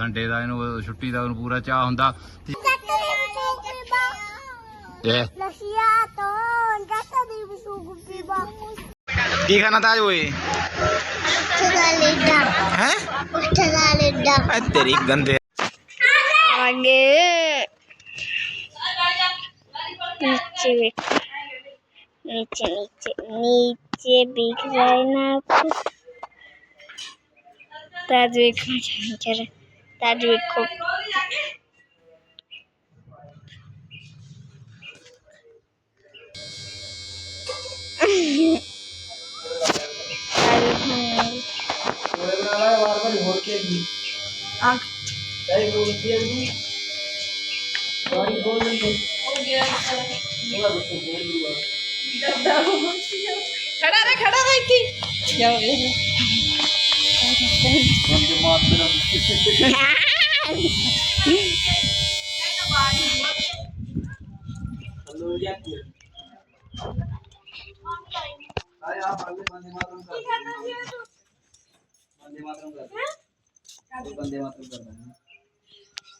ਘੰਟੇ ਦਾ ਇਹਨੂੰ ਛੁੱਟੀ ਦਾ ਉਹਨੂੰ ਪੂਰਾ ਚਾਹ ਹੁੰਦਾ ਇਹ Lascia to, gatta di su gupiba. ਕੀ ਖਾਣਾ ਤਾਜ ਓਏ Tagaleda. ਹੈ Tagaleda. ਤੇਰੀ ਗੰਦੇ आगे नीचे नीचे नीचे नीचे दिख रहा है ना आपको ताज देखो जरा ताज देखो ਖੜਾ ਰਹਿ ਖੜਾ ਰਹਿ ਇੱਥੇ ਜਾਓ शशि का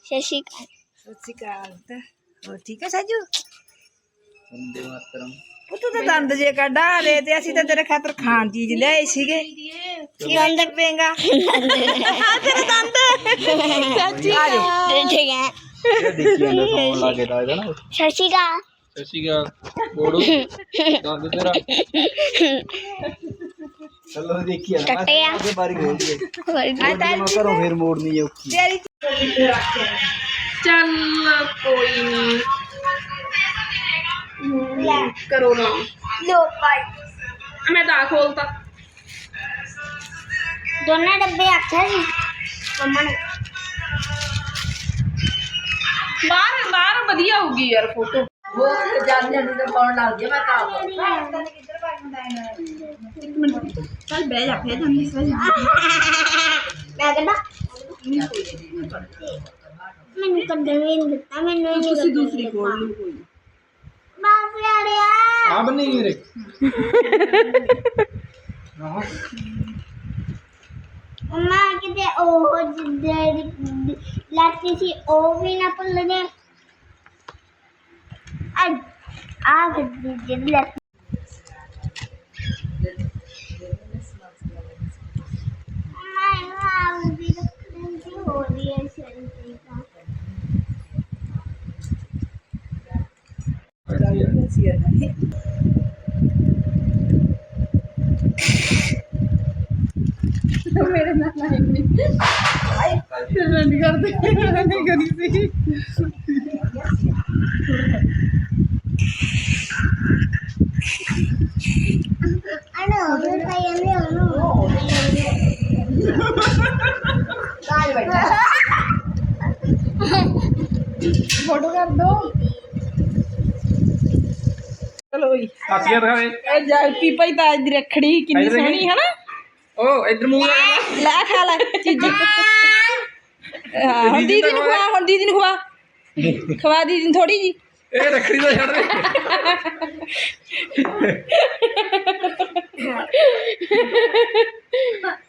ਸਤਿ ਸ਼੍ਰੀ ਅਕਾਲ ਤਾਂ ਹੋਰ ਠੀਕ ਹੈ ਸਾਜੂ ਬੰਦੇ ਮਾਤਰਮ ਉਹ ਪੁੱਤ ਤਾਂ ਦੰਦ ਜੇ ਕੱਢਾ ਲੈ ਤੇ ਅਸੀਂ ਤਾਂ ਤੇਰੇ ਖਾਤਰ ਖਾਣ ਚੀਜ਼ ਲਿਆਏ ਸੀਗੇ ਕੀ ਅੰਦਰ ਪੇਂਗਾ ਆ ਤੇਰੇ ਦੰਦ ਸੱਚੀ ਆ ਠੀਕ ਹੈ ਸਤਿ ਸ਼੍ਰੀ ਅਕਾਲ ਸੀਗਾ ਬੋੜੂ ਦੰਦ ਤੇਰਾ ਚਲੋ ਦੇਖੀ ਆ ਕੱਟਿਆ ਅੱਗੇ ਬਾਰੀ ਹੋਣੀ ਹੈ ਆ ਤਾਂ ਕਰੋ ਫਿਰ ਮੋੜਨੀ ਔਖੀ ਚੱਲ ਕੋਈ ਨਹੀਂ करो लो भाई मैं दा खोलता दोनों डब्बे आखे जी मम्मा ने बाहर बढ़िया होगी यार फ़ोटो वो जानने अंदर कौन डाल दिया मैं तो एक चल बैठ जा फिर जल्दी से बैठ ना मैंने कदम नहीं देता दूसरी खोल लो कोई Maaf ya, Ria. Apa nih, Mama, kita oh dari lati si Owen apa lagi? Ad, ad di jelas. Mama, aku bilang kita. ਮੇਰੇ ਨਾਲ ਆਈ ਨਹੀਂ ਆਈ ਨਹੀਂ ਕਰਦੇ ਨਹੀਂ ਕਰੀ ਸੀ ਅਣੋ ਉਹ ਤਾਂ ਇਹਨੇ ਉਹਨੂੰ ਕਾਲ ਬੈਠਾ ਫੋਟੋ ਕਰ ਦੋ। ਕੇ ਦਿਖਾਵੇ ਇਹ ਜਾਗਤੀ ਪਈ ਤਾਂ ਦੀ ਰੱਖੜੀ ਕਿੰਨੀ ਇੱਧਰ ਸੋਹਣੀ ਹੈ ਨਾ ਓ ਇਧਰ ਮੂੰਹ ਲਾ। ਲੈ ਖਾ ਲੈ ਚੀਜ਼ੀ। ਹਾਂ ਹੁਣ ਦੀਦੀ ਨੂੰ ਖਵਾ ਹੁਣ ਦੀਦੀ ਨੂੰ ਖਵਾ। ਖਵਾ ਦੀਦੀ ਨੂੰ ਥੋੜੀ ਜੀ। ਇਹ ਰੱਖੜੀ ਦਾ ਛੱਡ ਦੇ।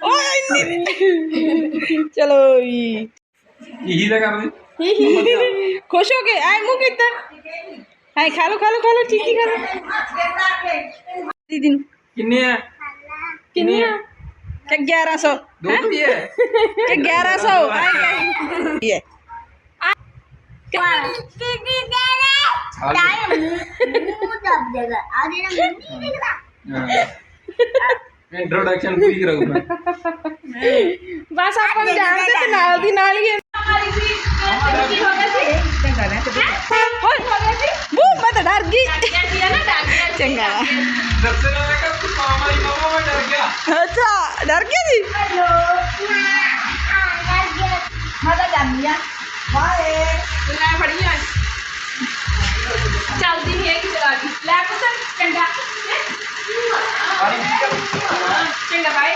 ਓਏ ਇੰਨੀ ਚਲੋ ਜੀ। ਇਹੀ ਤਾਂ ਕਰਦੇ ਖੁਸ਼ ਹੋ ਗਏ ਆਏ ਮੂੰਹ ਕੀਤਾ হ্যাঁ খালো খালো খালো ঠিকই খালো দিদিন ਕਿੰਨੇ ਆ ਕਿੰਨੇ ਆ ਕਿ 1100 ਦੋ ਵੀ ਹੈ ਕਿ 1100 ਆਏ ਕਹੀ ਇਹ ਇੰਟਰੋਡਕਸ਼ਨ ਪੂਰੀ ਕਰਾਉਣਾ ਬਸ ਆਪਾਂ ਜਾਣਦੇ ਤੇ ਨਾਲ ਦੀ ਨਾਲ ਹੀ ਚੰਗਾ। ਦੱਸੇ ਨਾ ਮੈਂ ਕਿ ਮਾਮਾ ਹੀ ਮਾਮਾ ਮੈਂ ਡਰ ਗਿਆ ਅੱਛਾ ਡਰ ਗਿਆ ਜੀ? ਮੈਂ ਤਾਂ ਜਾਂਦੀ ਆ। ਬਾਏ ਲੈ ਫੜੀ ਆ ਚੱਲਦੀ ਨਹੀਂ ਹੈ ਕਿ ਚਲਾ ਗਈ ਲੈ ਪੁੱਤ ਚੰਗਾ। ਚੰਗਾ ਬਾਏ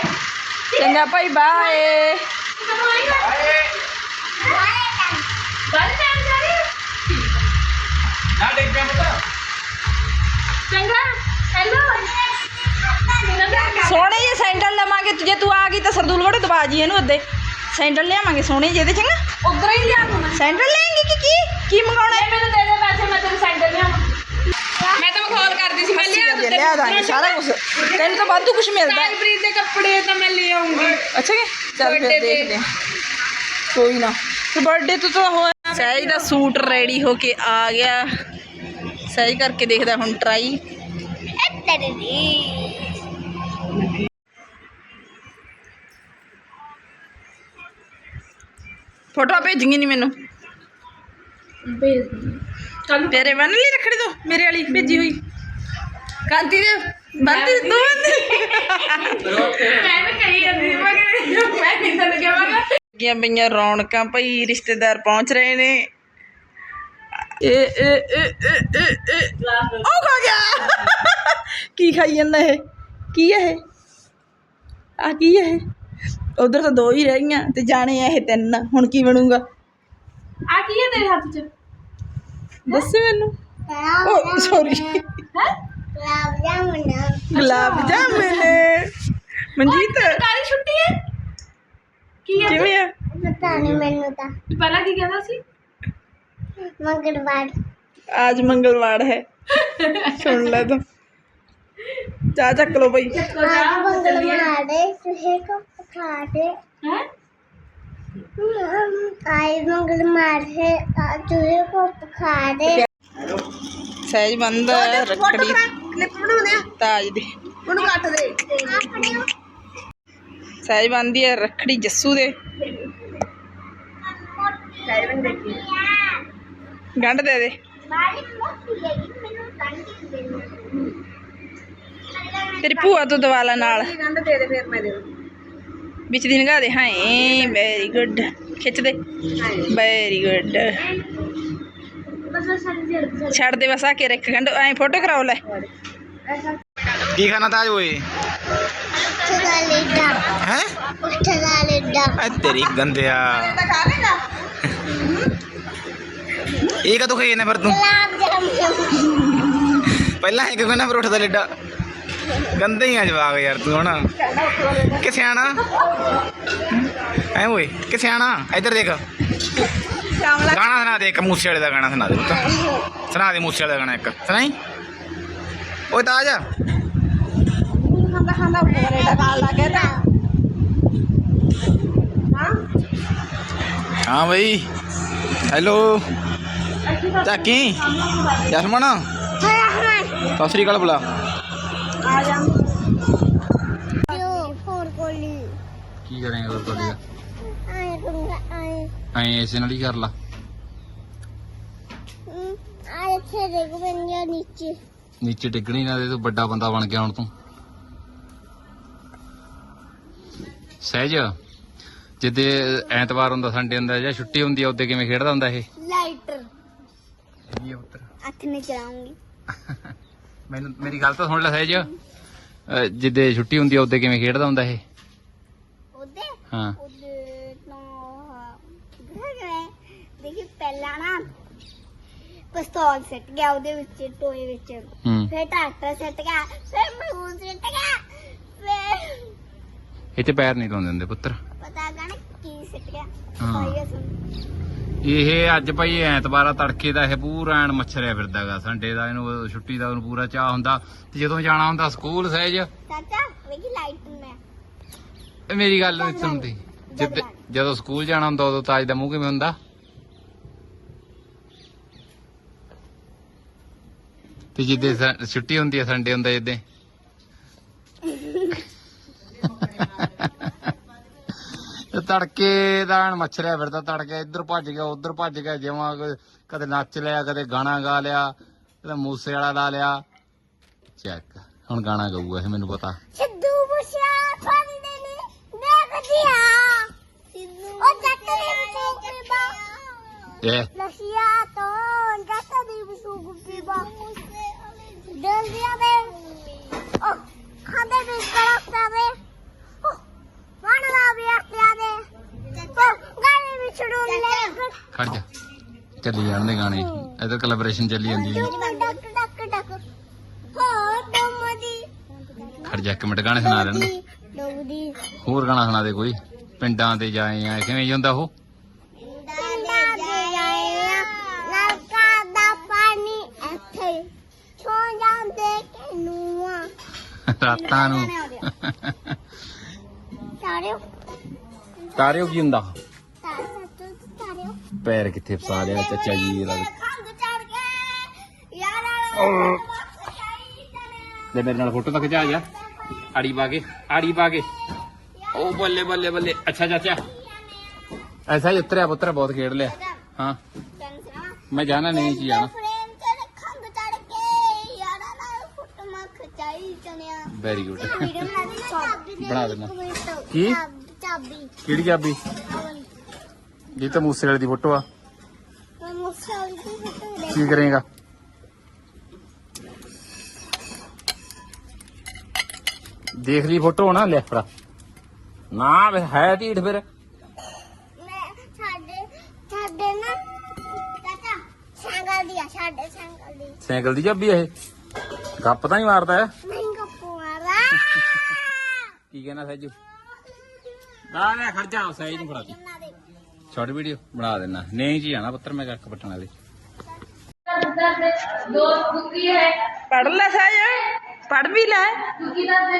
ਚੰਗਾ ਭਾਈ ਬਾਏ ਬਾਏ ਟਾਈਮ ਜਾ ਰਹੀ ਨਾ ਡਿੱਗ ਪਿਆ ਪੁੱਤ। ਸੋਹਣੇ ਜੇ ਸੈਂਡਲ ਲਵਾਂਗੇ ਜੇ ਤੂੰ ਆ ਗਈ ਤਾਂ ਸਰਦੂਲ ਵੜੇ ਦਬਾ ਜੀ ਇਹਨੂੰ ਅੱਦੇ ਸੈਂਡਲ ਲਿਆਵਾਂਗੇ ਸੋਹਣੇ ਜਿਹੇ ਦੇ ਚੰਗਾ? ਉਧਰ ਹੀ ਲਿਆ ਦੂੰ ਮੈਂ। ਸੈਂਡਲ ਲੈਂਗੀ ਕਿ ਕੀ? ਕੀ ਮੰਗਾਉਣਾ ਹੈ? ਮੈਨੂੰ ਦੇ ਦੇ ਪੈਸੇ ਮੈਂ ਤੈਨੂੰ ਸੈਂਡਲ ਲਿਆ ਮੈਂ ਤਾਂ ਮਖੌਲ ਕਰਦੀ ਸੀ ਮੈਂ ਲਿਆ ਅਸੀਂ ਲਿਆ ਦਾਂਗੇ ਸਾਰਾ ਕੁਝ ਤੈਨੂੰ ਤਾਂ ਵਾਧੂ ਕੁਝ ਮਿਲਦਾ। ਹੈ। ਸਾਈਪ੍ਰੀਤ ਦੇ ਕੱਪੜੇ ਤਾਂ ਮੈਂ ਲੈ ਆਉਂਗੀ। ਅੱਛਾ ਕਿ? ਚੱਲ ਫਿਰ Birthday ਤੇ। ਦੇਖਦੇ ਹਾਂ। ਕੋਈ ਨਾ। ਤੇ ਬਰਥਡੇ ਤੋਂ ਤਾਂ ਹੋਇਆ ਸਹਿਜ ਦਾ ਸੂਟ ਰੈਡੀ ਹੋ ਕੇ ਆ ਗਿਆ। ਸਹਿਜ ਕਰਕੇ ਦੇਖਦਾ ਹੁਣ ਟਰਾਈ ਤੇਰੇ ਦੀ ਫੋਟੋ ਭੇਜੀਆਂ ਨਹੀਂ ਮੈਨੂੰ। ਕੱਲ ਤੇਰੇ ਬੰਨ ਲਈ ਰੱਖੜੀ ਤੋਂ? ਮੇਰੇ ਵਾਲੀ ਭੇਜੀ ਹੋਈ। ਕਾਂਤੀ ਦੇ ਬੰਦੀ ਦੋ ਬੰਦੀ ਮੈਂ ਵੀ ਕਹੀ ਜਾਂਦੀ ਸੀ, ਮੈਂ ਨਹੀਂ ਤਾਂ ਲੱਗਿਆ ਮੈਂ ਕਿਹਾ ਲੱਗੀਆਂ ਪਈਆਂ ਰੌਣਕਾਂ ਭਈ ਰਿਸ਼ਤੇਦਾਰ ਪਹੁੰਚ ਰਹੇ ਨੇ। ਏ ਏ ਏ ਏ ਏ ਉਹ ਖਾ ਗਿਆ। ਕੀ ਖਾਈ ਜਾਂਦਾ ਇਹ? ਕੀ ਹੈ ਇਹ ਆ ਕੀ ਹੈ ਇਹ ਉਧਰ ਤਾਂ ਦੋ ਹੀ ਰਹਿ ਗਈਆਂ ਤੇ ਜਾਣੇ ਆ ਇਹ ਤਿੰਨ ਹੁਣ ਕੀ ਬਣੂਗਾ ਆ ਕੀ ਹੈ ਤੇਰੇ ਹੱਥ 'ਚ ਦੱਸ ਮੈਨੂੰ ਓ ਸੌਰੀ ਹੈ ਗੁਲਾਬ ਜਾਮੁਨ ਗੁਲਾਬ ਜਾਮੁਨ ਮਨਜੀਤ ਕਾਲੀ ਛੁੱਟੀ ਹੈ ਕੀ ਹੈ ਕਿਵੇਂ ਆ ਪਤਾ ਨਹੀਂ ਮੈਨੂੰ ਤਾਂ ਪਹਿਲਾਂ ਕੀ ਕਹਿੰਦਾ ਸੀ ਮੰਗਲਵਾਰ आज मंगलवार है सुन ले तो ਚਾਹ ਚੱਕ ਲਓ ਭਾਈ ਚੱਕੋ ਚਾਹ। ਬਣਾ ਸਹਿਜ ਬੰਦ ਰੱਖੜੀ। ਕਲਿੱਪ ਬਣਾਉਂਦੇ ਆ। ਤਾਜ ਦੀ। ਉਹਨੂੰ ਕੱਟ ਦੇ। ਸਹਿਜ ਬੰਦੀ ਹੈ ਰੱਖੜੀ ਜੱਸੂ ਦੇ। ਗੰਢ ਦੇ ਦੇ। ਤੇਰੀ ਭੂਆ ਤੋਂ ਦਵਾ ਲਾ ਨਾਲ ਫਿਰ ਵਿੱਚ ਦੀ ਨਗਾ ਦੇ। ਹਾਂ ਵੈਰੀ ਗੁੱਡ ਖਿੱਚ ਦੇ। ਵੈਰੀ ਗੁੱਡ ਛੱਡ ਦੇ ਬਸ ਆ ਕੇ ਰੱਖ ਗੰਢ ਐ ਫੋਟੋ ਕਰਾਓ ਲੈ। ਕੀ ਖਾਣਾ ਤਾਂ ਓਏ? ਤੇਰੀ ਗੰਦਿਆ। ਇਹ ਕਦੋਂ ਖਾਈ ਨੇ ਫਿਰ ਤੂੰ? ਪਹਿਲਾਂ ਇਹ ਕਿਉਂ ਕਹਿੰਦਾ ਫਿਰ ਉੱਠਦਾ ਲੱਡਾ। ਗੰਦੇ ਹੀ ਆ ਜਵਾਗ ਯਾਰ ਤੂੰ ਹੁਣ ਕਿ ਸਿਆਣਾ? ਐ ਓਏ ਕਿ ਸਿਆਣਾ? ਇੱਧਰ ਦੇਖ। ਗਾਣਾ ਸੁਣਾ ਦੇ ਇੱਕ ਮੂਸੇ ਵਾਲੇ ਦਾ ਗਾਣਾ ਸੁਣਾ ਦੇ ਪੁੱਤ। ਸੁਣਾ ਦੇ ਮੂਸੇ ਵਾਲੇ ਦਾ ਗਾਣਾ ਇੱਕ। ਸੁਣਾਈ? ਓਏ ਤਾਜ। ਖਾਂਦਾ ਖਾਂਦਾ ਕੈਨੇਡਾ ਕਾਲ ਲਾ ਕੇ ਤਾਂ ਹਾਂ ਬਈ। ਹੈਲੋ। ਚਾਕੀ। ਜਸਮਣ। ਸਤਿ ਸ੍ਰੀ ਅਕਾਲ ਬੁਲਾ ਯੋ ਫੋਰ ਕੋਲੀ ਕੀ ਕਰੇਂਗਾ ਫਿਰ ਤੁਹਾਡੇ ਆਏ ਕਰੂੰਗਾ ਆਏ। ਐਂ ਇਸੇ ਨਾਲ ਹੀ ਕਰ ਲਾ। ਹਮ, ਆਏ ਇੱਥੇ ਦੇਖ ਬੰਨਿਆ ਨੀਚੇ। ਨੀਚੇ ਡਿੱਗਣੀ ਨਾ ਦੇ ਤੂੰ ਵੱਡਾ ਬੰਦਾ ਬਣ ਗਿਆ ਹੁਣ ਤੂੰ। ਸਹਿਜ ਜਿੱਦੇ ਐਤਵਾਰ ਹੁੰਦਾ ਸੰਡੇ ਹੁੰਦਾ ਜਾਂ ਛੁੱਟੀ ਹੁੰਦੀ ਆ ਉਹਦੇ ਕਿਵੇਂ ਖੇਡਦਾ ਹੁੰਦਾ ਇਹ? ਲਾਈਟਰ। ਇਹ ਪੁੱਤਰ ਅੱਖ ਨੇ ਚਲਾਉਂਗੀ। ਮੈਨੂੰ ਮੇਰੀ ਗੱਲ ਤਾਂ ਸੁਣ ਲੈ ਸਹਿਜ। ਅਹ ਜਿੱਦੇ ਛੁੱਟੀ ਹੁੰਦੀ ਆ ਉਹਦੇ ਕਿਵੇਂ ਖੇਡਦਾ ਹੁੰਦਾ ਇਹ? ਉਹਦੇ? ਹਾਂ। ਉਹਦੇ ਤੋਂ ਗਰੇ ਦੇਖੀ ਪਹਿਲਾਂ ਨਾ ਪਿਸਤੌਲ ਸੱਟ ਗਿਆ ਉਹਦੇ ਵਿੱਚ ਟੋਏ ਵਿੱਚ। ਹੂੰ। ਫਿਰ ਟਾਟਾ ਸੱਟ ਗਿਆ ਫਿਰ ਮਰੂਦ ਸੱਟ ਗਿਆ ਫਿਰ ਤੇ ਪੈਰ ਨਹੀਂ ਲਾਉਂਦੇ ਹੁੰਦੇ ਪੁੱਤਰ। ਪਤਾ ਗਾ ਨਾ ਕੀ ਸੱਟ ਗਿਆ। ਹਾਂ। ਪਾਈਆ ਸੁਣ। ਇਹ ਅੱਜ ਭਾਈ ਐਤਵਾਰ ਤੜਕੇ ਦਾ ਇਹ ਪੂਰਾ ਐਨ ਮੱਛਰਿਆ ਫਿਰਦਾਗਾ ਸੰਡੇ ਦਾ ਇਹਨੂੰ ਛੁੱਟੀ ਦਾ ਉਹਨੂੰ ਪੂਰਾ ਚਾਹ ਹੁੰਦਾ। ਤੇ ਜਦੋਂ ਜਾਣਾ ਹੁੰਦਾ ਸਕੂਲ ਸਹਿਜ? ਚਾਚਾ ਵੇਖੀ ਲਾਈਟ ਮੈਂ। ਇਹ ਮੇਰੀ ਗੱਲ ਨਹੀਂ ਸੁਣਦੀ ਜਦ ਜਦੋਂ ਸਕੂਲ ਜਾਣਾ ਹੁੰਦਾ ਉਦੋਂ ਤਾਜ ਦਾ ਮੂੰਹ ਕਿਵੇਂ ਹੁੰਦਾ? ਤੇ ਜਿੱਦੇ ਛੁੱਟੀ ਹੁੰਦੀ ਹੈ ਸੰਡੇ ਹੁੰਦਾ ਜਿੱਦੇ ਇਹ ਤੜਕੇ ਦਾ ਐਨ ਮੱਛਰਿਆ ਫਿਰਦਾ ਤੜਕੇ ਇੱਧਰ ਭੱਜ ਗਿਆ ਉੱਧਰ ਭੱਜ ਗਿਆ ਜਿਵੇਂ ਕੋਈ ਕਦੇ ਨੱਚ ਲਿਆ ਕਦੇ ਗਾਣਾ ਗਾ ਲਿਆ ਕਦੇ ਮੂਸੇ ਵਾਲਾ ਲਾ ਲਿਆ। ਚੈੱਕ ਹੁਣ ਗਾਣਾ ਗਾਊਗਾ ਇਹ ਮੈਨੂੰ ਪਤਾ। ਸਿੱਧੂ ਮੁਸ਼ਾ ਫੰਦੇ ਨੇ ਦੇਖਦੀ ਆ ਉਹ ਜੱਟ ਦੇ ਸੁਪੀ ਬਾ ਇਹ? ਲਸ਼ੀਆ ਤੋਂ ਜੱਟ ਦੀ ਸੁਪੀ ਬਾ ਜਲਦੀਆਂ ਦੇ ਉਹ ਖਾਂਦੇ ਵੀ ਕਰਦਾ ਦੇ ਮਨ ਦਾ ਵੀ ਆਖਿਆ ਦੇ ਉਹ ਗਾਣੇ ਵੀ ਛੜੂ ਲੈ ਖੜ ਜਾ ਚੱਲੀ ਜਾਂਦੇ ਗਾਣੇ। ਇਧਰ ਕੋਲੈਬੋਰੇਸ਼ਨ ਚੱਲੀ ਜਾਂਦੀ ਹੈ। ਡੱਕ ਡੱਕ ਡੱਕ ਹਾਂ ਤੁਮ ਦੀ ਖੜ ਹਟ ਜਾ ਇੱਕ ਮਿੰਟ ਗਾਣੇ ਸੁਣਾ ਲੈਣ ਦੇ ਡੋਗਦੀ ਹੋਰ ਗਾਣਾ ਸੁਣਾ ਦੇ ਕੋਈ। ਪਿੰਡਾਂ ਤੇ ਜਾਏ ਆ ਕਿਵੇਂ ਜਾਂਦਾ ਉਹ? ਪਿੰਡਾਂ ਦੇ ਜਾਇਆ ਨਲਕਾ ਦਾ ਪਾਣੀ ਇੱਥੇ। ਸੋ ਜਾਂਦੇ ਕਿਨੂਆ। ਰਾਤਾਂ ਨੂੰ। ਸਾਰਿਓ ਤਾਰਿਓ ਕੀ ਹੁੰਦਾ? ਪੈਰ ਕਿੱਥੇ ਫਸਾ ਲਿਆ ਚਾਚਾ ਜੀ ਦਾ। ਖੰਗ ਚੜ ਗਏ। ਯਾਰ ਲੈ ਮੇਰੇ ਨਾਲ ਫੋਟੋ ਤਾਂ ਖਿਚਾ ਜਾ। ਆੜੀ ਪਾ ਕੇ ਆੜੀ ਪਾ ਕੇ। ਉਹ ਬੱਲੇ ਬੱਲੇ ਬੱਲੇ। ਅੱਛਾ ਚਾਚਾ। ਐਸਾ ਹੀ ਉਤਰਿਆ ਪੁੱਤਰ ਬਹੁਤ ਖੇਡ ਲਿਆ। ਹਾਂ। ਮੈਂ ਜਾਣਾ ਨਹੀਂ ਜੀ ਜਾਣਾ। ਵੈਰੀ ਗੁੱਡ ਬਣਾ ਦੇਣਾ। ਕੀ? ਚਾਬੀ। ਕਿਹੜੀ ਚਾਬੀ? ਜੀ ਤਾਂ ਮੂਸੇ ਵਾਲੇ ਦੀ ਫੋਟੋ ਆ। ਮੈਂ ਮੁੱਸੇ ਵਾਲੀ ਦੀ ਫੋਟੋ ਲੈ ਕੀ ਕਰੇਗਾ? ਦੇਖ ਲਈ ਫੋਟੋ ਨਾ ਲੈ ਫੜਾ ਨਾ ਵੇ ਹੈ ਢੀਠ ਫਿਰ। ਮੈਂ ਸਾਡੇ ਸਾਡੇ ਨਾ ਚਾਚਾ ਸੰਗਲ ਦੀ ਆ ਸਾਡੇ ਸੰਗਲ ਦੀ। ਸਾਈਕਲ ਦੀ ਚਾਬੀ ਇਹ। ਗੱਪ ਤਾਂ ਨਹੀਂ ਮਾਰਦਾ ਹੈ ਨਹੀਂ ਕਪੂਰਾ ਕੀ ਕਹਿਣਾ ਸੈਜੂ ਨਾ ਨਾ ਖੜ ਜਾ ਨੂੰ ਫੜਾ ਦੀ। ਕਿੰਨਾ ਵੀਡੀਓ ਬਣਾ ਦੇਣਾ। ਨਹੀਂ ਜੀ ਆਣਾ ਪੁੱਤਰ, ਮੈਂ ਕੱਖ ਪੱਟਣ ਵਾਲੀ। ਦੋ ਕੁੱਕੀ ਹੈ ਪੜ ਲੈ ਸਾਜ ਪੜ ਵੀ ਲੈ। ਕੁੱਕੀ ਦਾ ਦੇ